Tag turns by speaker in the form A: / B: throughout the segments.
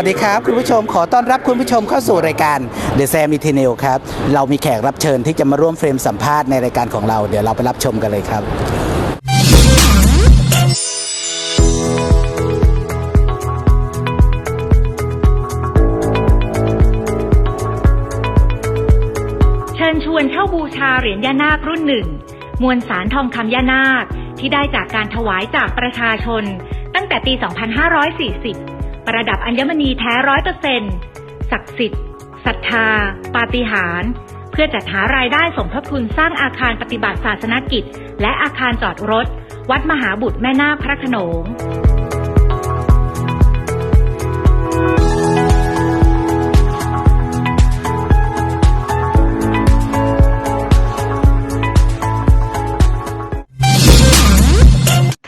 A: วัสดีครับ คุณผู้ชมขอต้อนรับคุณผู้ชมเข้าสู่รายการ The Sam i t i n e l ครับ เรามีแขกรับเชิญที่จะมาร่วมเฟรมสัมภาษณ์ในรายการของเรา เดี๋ยวเราไปรับชมกันเลยครับ
B: เชิญชวนเช่าบูชาเหรียญย่านาครุ่นหนึ่ง มวลสารทองคำย่านาคที่ได้จากการถวายจากประชาชน ตั้งแต่ปี 2540 ประดับอัญมณีแท้ร้อยเปอร์เซ็นต์ศักดิ์สิทธิ์ศรัทธา ปาฏิหาริย์เพื่อจัดหารายได้สมทบทุนสร้างอาคารปฏิบัติศาสนกิจ และอาคารจอดรถ วัดมหาบุตรแม่นาคพระโขนง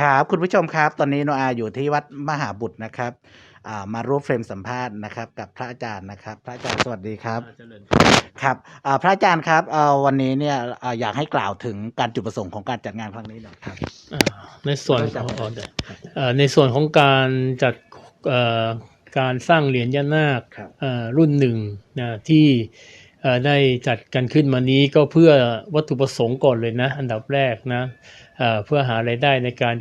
A: ครับคุณผู้ชมครับ ตอนนี้โนอาอยู่ที่วัดมหาบุตรนะครับ มาร่วมเฟรมสัมภาษณ์นะครับ กับพระอาจารย์นะครับ พระอาจารย์สวัสดีครับครับอ่าพระอาจารย์ครับเอ่อวันนี้เนี่ยอ่าอยากให้กล่าวถึงการจุดประสงค์ของการจัดงานครั้งนี้หน่อยครับ
C: อ่าในส่วน
A: ไม่
C: ข
A: ต้
C: อ
A: อง
C: ง
A: จับ
C: อ๋อได้เอ่อในส่วนของการจัดเอ่อการสร้างเหรียญย่านาค
A: ครับ
C: เอ่อรุ่นหนึ่งนะที่เอ่อได้จัดกันขึ้นมานี้ก็เพื่อวัตถุประสงค์ก่อนเลยนะ อันดับแรกนะเอ่อเพื่อหารายได้ในการ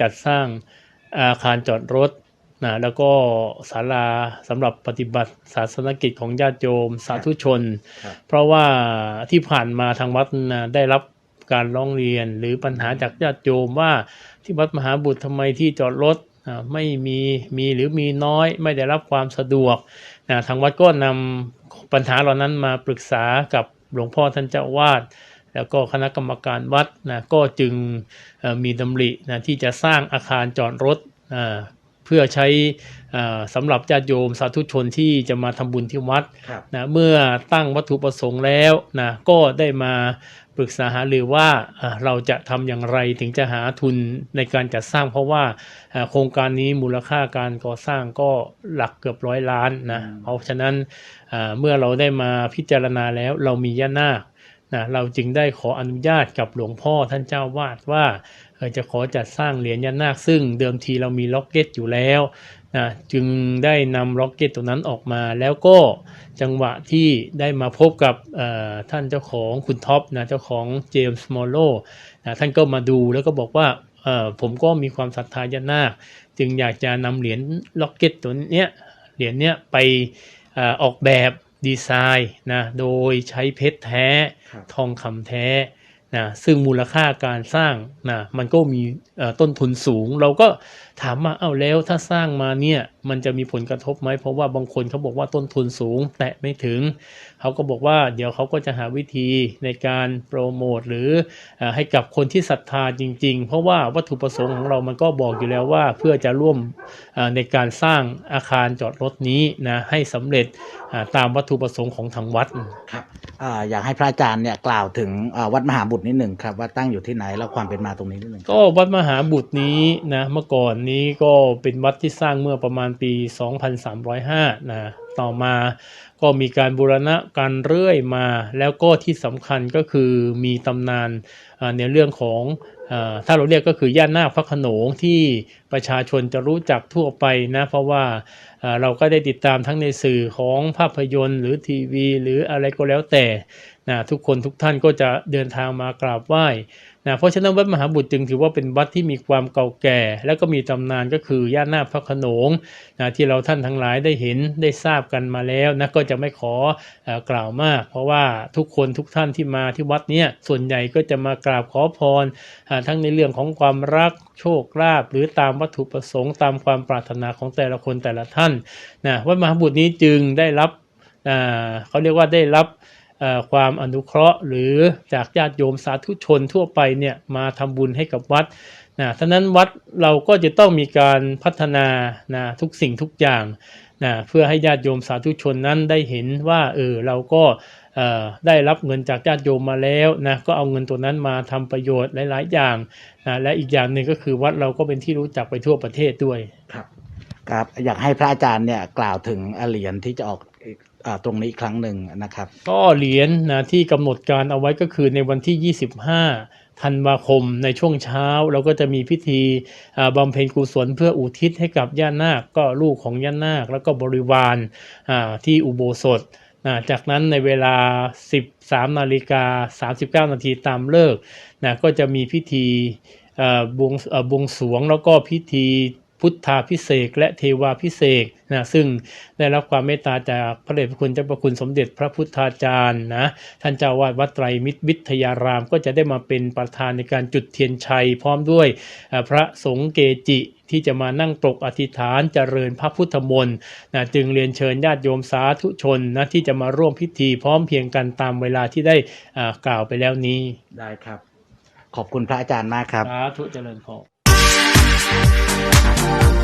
C: จัดสร้างอาคารจอดรถ นะแล้วก็ศาลาสำหรับปฏิบัติศาสนกิจของญาติโยมสาธุชน
A: ครับ
C: เพราะว่าที่ผ่านมาทางวัดนะได้รับการร้องเรียนหรือปัญหาจากญาติโยมว่าที่วัดมหาบุตรทำไมที่จอดรถอ่าไม่มีมีหรือมีน้อยไม่ได้รับความสะดวกนะทางวัดก็นำปัญหาเหล่านั้นมาปรึกษากับหลวงพ่อท่านเจ้าอาวาดแล้วก็คณะกรรมการวัดนะก็จึงเอ่อมีดำรินะที่จะสร้างอาคารจอดรถอ่า เพื่อใช้อ่าสำหรับญาติโยมสาธุชนที่จะมาทำบุญที่วัด
A: ครับ
C: นะเมื่อตั้งวัตถุประสงค์แล้วนะก็ได้มาปรึกษาหารือว่าอ่าเราจะทำอย่างไรถึงจะหาทุนในการจัดสร้าง เพราะว่าอ่าโครงการนี้มูลค่าการก่อสร้างก็หลักเกือบร้อยล้านนะ
A: อืม
C: เพราะฉะนั้นอ่าเมื่อเราได้มาพิจารณาแล้วเรามีย่านาคนะเราจึงได้ขออนุญาตกับหลวงพ่อท่านเจ้าวาดว่า เอ่อจะขอจัดสร้างเหรียญย่านาคซึ่งเดิมทีเรามีล็อกเก็ตอยู่แล้วนะจึงได้นำล็อกเก็ตตัวนั้นออกมา แล้วก็จังหวะที่ได้มาพบกับเอ่อท่านเจ้าของคุณท็อปนะเจ้าของเจมส์มอลโลนะท่านก็มาดูแล้วก็บอกว่าเอ่อผมก็มีความศรัทธาญานาคจึงอยากจะนำเหรียญล็อกเก็ตตัวเนี้ยเหรียญเนี้ยไปเอ่อออกแบบดีไซน์นะโดยใช้เพชรแท้
A: ครับ
C: ทองคำแท้ นะซึ่งมูลค่าการสร้างนะมันก็มีต้นทุนสูง เราก็ถามมาเอ้าแล้วถ้าสร้างมาเนี่ย มันจะมีผลกระทบไหมเพราะว่าบางคนเขาบอกว่าต้นทุนสูง แตะไม่ถึง เขาก็บอกว่าเดี๋ยวเขาก็จะหาวิธีในการโปรโมทหรือเอ่อให้กับคนที่ศรัทธาจริง ๆ เพราะว่าวัตถุประสงค์ของเรามันก็บอกอยู่แล้วว่าเพื่อจะร่วมเอ่อในการสร้างอาคารจอดรถนี้นะให้สำเร็จอ่าตามวัตถุประสงค์ของทางวัด
A: ครับอ่าอยากให้พระอาจารย์เนี่ยกล่าวถึงอ่าวัดมหาบุตรนิดหนึ่งครับว่าตั้งอยู่ที่ไหนแล้วความเป็นมาตรงนี้นิดหนึ่ง
C: ก็วัดมหาบุตรนี้นะเมื่อก่อนนี้ก็เป็นวัดที่สร้างเมื่อประมาณปี 2305 นะ ต่อมาก็มีการบูรณะกันเรื่อยมา แล้วก็ที่สำคัญก็คือมีตำนานในเรื่องของถ้าเราเรียกก็คือย่านนาคพระโขนงที่ประชาชนจะรู้จักทั่วไปนะ เพราะว่าอ่าเราก็ได้ติดตามทั้งในสื่อของภาพยนตร์ หรือทีวี หรืออะไรก็แล้วแต่นะทุกคนทุกท่านก็จะเดินทางมากราบไหว้ นะเพราะฉะนั้นวัดมหาบุตรจึงถือว่าเป็นวัดที่มีความเก่าแก่ และก็มีตำนานก็คือย่านนาคพระขนงนะที่เราท่านทั้งหลายได้เห็นได้ทราบกันมาแล้วนะก็จะไม่ขออกล่าวมาก เพราะว่าทุกคนทุกท่านที่มาที่วัดเนี้ยส่วนใหญ่ก็จะมากราบขอพรทั้งในเรื่องของความรักโชคลาภหรือตามวัตถุประสงค์ตามความปรารถนาของแต่ละคนแต่ละท่านนะวัดมหาบุตรนี้จึงได้รับเขาเรียกว่าได้รับ ความอนุเคราะห์ หรือจากญาติโยมสาธุชนทั่วไปเนี่ยมาทำบุญให้กับวัดนะฉะนั้นวัดเราก็จะต้องมีการพัฒนานะทุกสิ่งทุกอย่างนะเพื่อให้ญาติโยมสาธุชนนั้นได้เห็นว่าเออเราก็ได้รับเงินจากญาติโยมมาแล้วนะก็เอาเงินตัวนั้นมาทำประโยชน์หลาย ๆ อย่างนะและอีกอย่างหนึ่งก็คือวัดเราก็เป็นที่รู้จักไปทั่วประเทศด้วย
A: ครับครับอยากให้พระอาจารย์เนี่ยกล่าวถึงเหรียญที่จะออก ตรงนี้อีกครั้งหนึ่งนะครับ
C: ก็เหรียญนะที่กำหนดการเอาไว้ก็คือในวันที่ 25 ธันวาคมในช่วงเช้า เราก็จะมีพิธีบำเพ็ญกุศลเพื่ออุทิศให้กับย่านาคก็ลูกของย่านาค แล้วก็บริวารอ่าที่อุโบสถนะจากนั้นในเวลา 13นาฬิกา 39 นาทีตามเลิกนะก็จะมีพิธีบวงบวงสรวงแล้วก็พิธี พุทธาพิเศษกและเทวาพิเศษกนะซึ่งได้รับความเมตตาจากพระเดชพระคุณเจ้าประคุณสมเด็จพระพุทธาจารย์นะท่านเจ้าวาดวัดไตรมิตรวิทยารามก็จะได้มาเป็นประธานในการจุดเทียนชัย พร้อมด้วยเอ่อพระสงฆ์เกจิที่จะมานั่งปรกอธิษฐานเจริญพระพุทธมนต์นะจึงเรียนเชิญญาติโยมสาธุชนนะที่จะมาร่วมพิธีพร้อมเพรียงกันตามเวลาที่ได้อ่ากล่าวไปแล้วนี้
A: ได้ครับ ขอบคุณพระอาจารย์มากครับ
C: สาธุเจริญพร Bye.